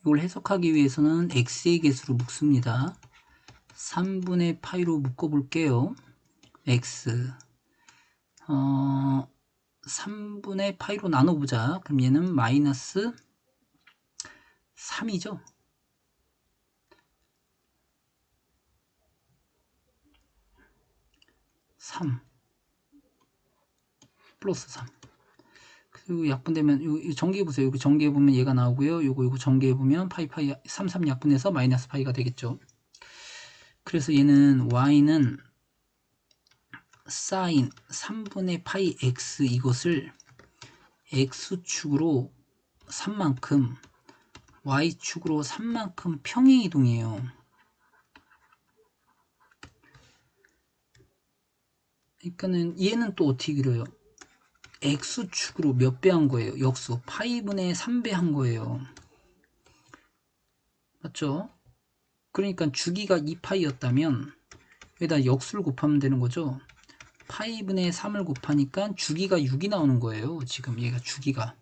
이걸 해석하기 위해서는 x의 개수로 묶습니다. 3분의 파이로 묶어볼게요. x 어, 3분의 파이로 나눠보자. 그럼 얘는 마이너스 3이죠. 3 플러스 3 그리고 약분되면 요, 전개해 보세요. 여기 전개해 보면 얘가 나오고요. 요거 요거 전개해 보면 파이 파이 3 3 약분해서 마이너스 파이가 되겠죠. 그래서 얘는 y는 사인 3분의 파이 x 이것을 x축으로 3만큼 y축으로 3만큼 평행 이동해요. 그러니까는 얘는 또 어떻게 그려요? X축으로 몇 배 한 거예요? 역수 파이분의 3배 한 거예요. 맞죠? 그러니까 주기가 2파이였다면 여기다 역수를 곱하면 되는 거죠. 파이분의 3을 곱하니까 주기가 6이 나오는 거예요. 지금 얘가 주기가.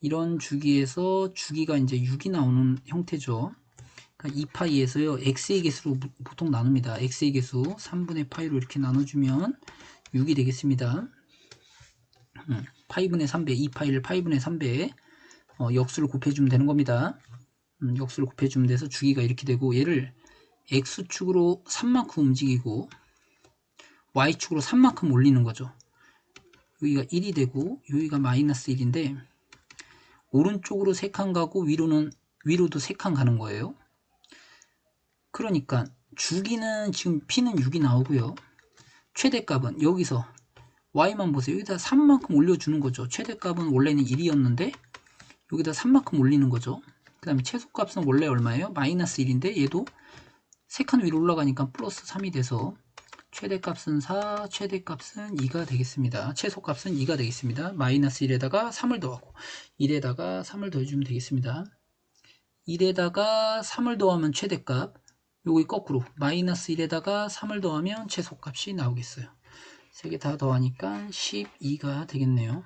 이런 주기에서 주기가 이제 6이 나오는 형태죠. 그러니까 2파이에서요. x의 개수로 보통 나눕니다. x의 개수 3분의 파이로 이렇게 나눠주면 6이 되겠습니다. 음, 파이분의 3배, 2파이를 파이분의 3배 어, 역수를 곱해주면 되는 겁니다. 음, 역수를 곱해주면 돼서 주기가 이렇게 되고 얘를 x축으로 3만큼 움직이고 y축으로 3만큼 올리는 거죠. 여기가 1이 되고 여기가 마이너스 1인데 오른쪽으로 3칸 가고 위로는 위로도 3칸 가는 거예요. 그러니까 주기는 지금 p는 6이 나오고요. 최대값은 여기서 y만 보세요. 여기다 3만큼 올려주는 거죠. 최대값은 원래는 1이었는데 여기다 3만큼 올리는 거죠. 그 다음에 최소값은 원래 얼마예요? 마이너스 1인데 얘도 3칸 위로 올라가니까 플러스 3이 돼서 최대값은 4, 최대값은 2가 되겠습니다. 최소값은 2가 되겠습니다. 마이너스 1에다가 3을 더하고 1에다가 3을 더해주면 되겠습니다. 1에다가 3을 더하면 최대값 요기 거꾸로 마이너스 1에다가 3을 더하면 최소값이 나오겠어요. 3개 다 더하니까 12가 되겠네요.